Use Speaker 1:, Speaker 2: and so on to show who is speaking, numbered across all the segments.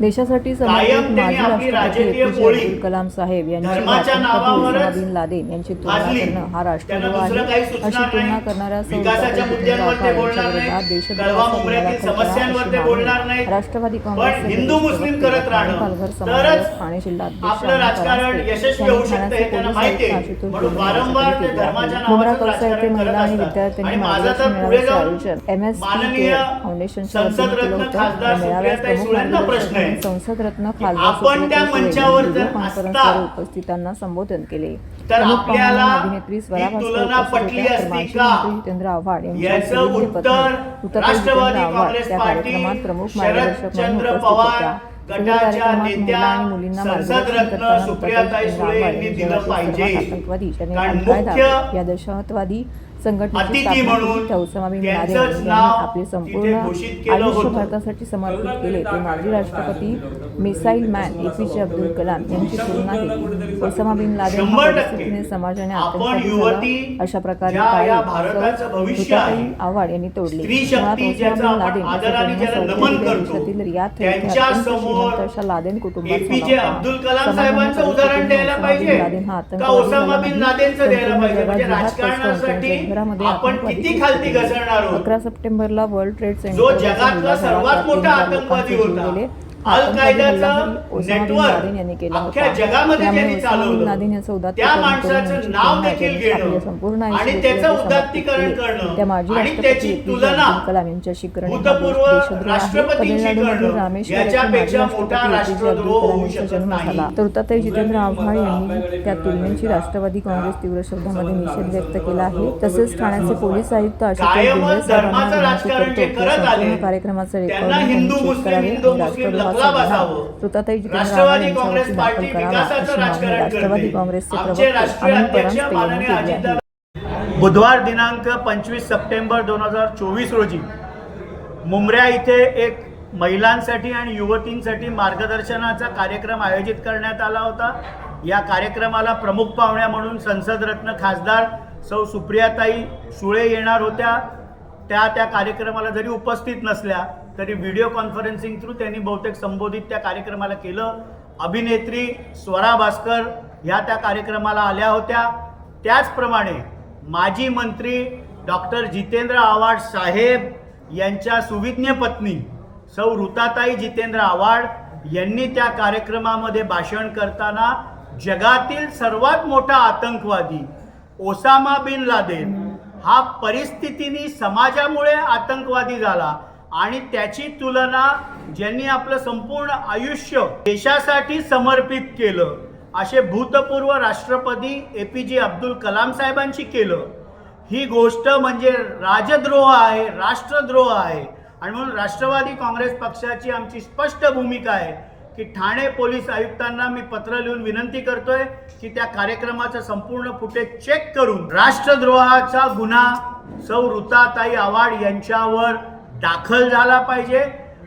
Speaker 1: देशासाठी समर्पित माजी राष्ट्रपती अब्दुल कलाम साहेब यांची बिन लादेन यांची तुलना. करणं हा राष्ट्रद्रोह आहे अशी तुलना. करणाऱ्या. राष्ट्रवादी
Speaker 2: पण
Speaker 1: काँग्रेसचे
Speaker 2: हिंदू मुस्लिम करत
Speaker 1: पालघर समाज ठाणे जिल्हाध्यक्ष
Speaker 2: आपलं
Speaker 1: अनिल
Speaker 2: राजकारण
Speaker 1: परांजपे
Speaker 2: यशस्वी
Speaker 1: यांनी
Speaker 2: होऊ शकतं
Speaker 1: ठाण्याचे
Speaker 2: त्यांना
Speaker 1: पोलीस
Speaker 2: माहिती आहे.
Speaker 1: आयुक्त आशुतोष
Speaker 2: म्हणून
Speaker 1: डोंगरे यांची
Speaker 2: वारंवार ते
Speaker 1: प्रतिक्रिया आहे.
Speaker 2: धर्माच्या
Speaker 1: डोंगरा
Speaker 2: नावाचं
Speaker 1: कौसा येथे महिला आणि. विद्यार्थ्यांनी मार्गदर्शन आयोजन एम एस या मेळाव्यात प्रमुख
Speaker 2: सुळेंना प्रश्न आहे.
Speaker 1: मार्गदर्शक संसद रत्न
Speaker 2: की
Speaker 1: खासदार
Speaker 2: आपण त्या मंचावर जर असता,
Speaker 1: उपस्थितांना संबोधन केले
Speaker 2: तर आपल्याला
Speaker 1: अभिनेत्री स्वरा
Speaker 2: तुलना पटली असती का?
Speaker 1: जितेंद्र आव्हाड यांच्या
Speaker 2: राष्ट्रवादी काँग्रेस पार्टी
Speaker 1: प्रमुख मार्गदर्शक उपस्थित
Speaker 2: पवार गटाच्या नेत्या
Speaker 1: आणि मुलींना
Speaker 2: संसद
Speaker 1: मार्गदर्शन
Speaker 2: रत्न
Speaker 1: करताना
Speaker 2: सुप्रियाताई सुळे यांनी दिलं पाहिजे. कारण मुख्य
Speaker 1: या दहशतवादी संघटनेची आपले संपूर्ण आयुष्य. भारतासाठी समर्पित केले. ते माजी राष्ट्रपती missile man APJ Abdul Kalam यांची तुलना केली ओसामा बिन लादेन परिस्थितीने समाजाने आतंकवादी अशा प्रकारे.
Speaker 2: या
Speaker 1: आव्हाड यांनी तोडली. मुळात ओसामा बिन लादेन देशातील श्रीमंत अशा लादेन कुटुंबात लादेन हा आतंकवादी जगात घरामध्ये
Speaker 2: आपण किती खालती. घसरणार
Speaker 1: अकरा सप्टेंबरला वर्ल्ड ट्रेड सेंटर.
Speaker 2: सर्वात मोठा आतंकवादी होता. अल कायदाचं नेटवर्क अख्ख्या
Speaker 1: होता.
Speaker 2: जगामध्ये
Speaker 1: बिन
Speaker 2: चालवलं. त्या माणसाचं नाव देखील घेणं
Speaker 1: संपूर्ण
Speaker 2: आणि त्याचं उदात्तीकरण करणं. आणि त्याची तुलना भूतपूर्व. राष्ट्रपतींशी करणं याच्यापेक्षा मोठा राष्ट्रद्रोह होऊ शकत नाही.
Speaker 1: तर ऋताताई जितेंद्र आव्हाड यांनी त्या तुलनेची राष्ट्रवादी काँग्रेस तीव्र शब्दामध्ये निषेध व्यक्त केला आहे. तसेच ठाण्याचे पोलीस आयुक्त आशुतोष
Speaker 2: कायमच
Speaker 1: डोंगरे साहेबांना
Speaker 2: धर्माचं
Speaker 1: विनंती
Speaker 2: राजकारण जे
Speaker 1: करतो की
Speaker 2: करत आले,
Speaker 1: संपूर्ण कार्यक्रमाचं चेक करावे. आव्हाड
Speaker 2: राष्ट्रवादी काँग्रेस पार्टी विकासाचं राजकारण करते. बुधवार दिनांक पंचवीस सप्टेंबर दोन हजार चोवीस रोजी मुंबऱ्या इथे एक महिलांसाठी आणि युवतींसाठी मार्गदर्शनाचा कार्यक्रम आयोजित करण्यात आला होता. या कार्यक्रमाला प्रमुख पाहुण्या म्हणून संसदरत्न खासदार सौ सुप्रियाताई सुळे येणार होत्या. त्या त्या कार्यक्रमाला जरी उपस्थित नसल्या तरी व्हिडिओ कॉन्फरन्सिंग थ्रू त्यांनी बहुतेक संबोधित त्या कार्यक्रमाला केलं. अभिनेत्री स्वरा भास्कर ह्या त्या कार्यक्रमाला आल्या होत्या. त्याचप्रमाणे माजी मंत्री डॉक्टर जितेंद्र आव्हाड साहेब यांच्या सुविज्ञ पत्नी सौ ऋताताई जितेंद्र आव्हाड यांनी त्या कार्यक्रमामध्ये भाषण करताना जगातील सर्वात मोठा आतंकवादी ओसामा बिन लादेन हा परिस्थितीनी समाजामुळे आतंकवादी झाला. आणि त्याची तुलना ज्यांनी आपलं संपूर्ण आयुष्य देशासाठी समर्पित केलं असे भूतपूर्व राष्ट्रपती ए पी जे अब्दुल कलाम साहेबांशी केलं. ही गोष्ट म्हणजे राजद्रोह आहे राष्ट्रद्रोह आहे. आणि म्हणून राष्ट्रवादी काँग्रेस पक्षाची आमची स्पष्ट भूमिका आहे की ठाणे पोलीस आयुक्तांना मी पत्र लिहून विनंती करतोय की त्या कार्यक्रमाचं संपूर्ण फुटेज चेक करून राष्ट्रद्रोहाचा गुन्हा सौ ऋताताई आव्हाड यांच्यावर दाखल झाला पाहिजे.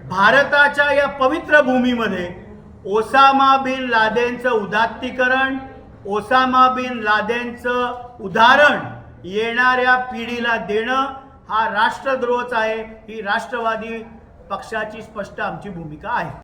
Speaker 2: भारताच्या या पवित्र भूमीमध्ये ओसामा बिन लादेनचं उदात्तीकरण ओसामा बिन लादेनचं उदाहरण येणाऱ्या पिढीला देणं हा राष्ट्रद्रोहच आहे. ही राष्ट्रवादी पक्षाची स्पष्ट आमची भूमिका आहे.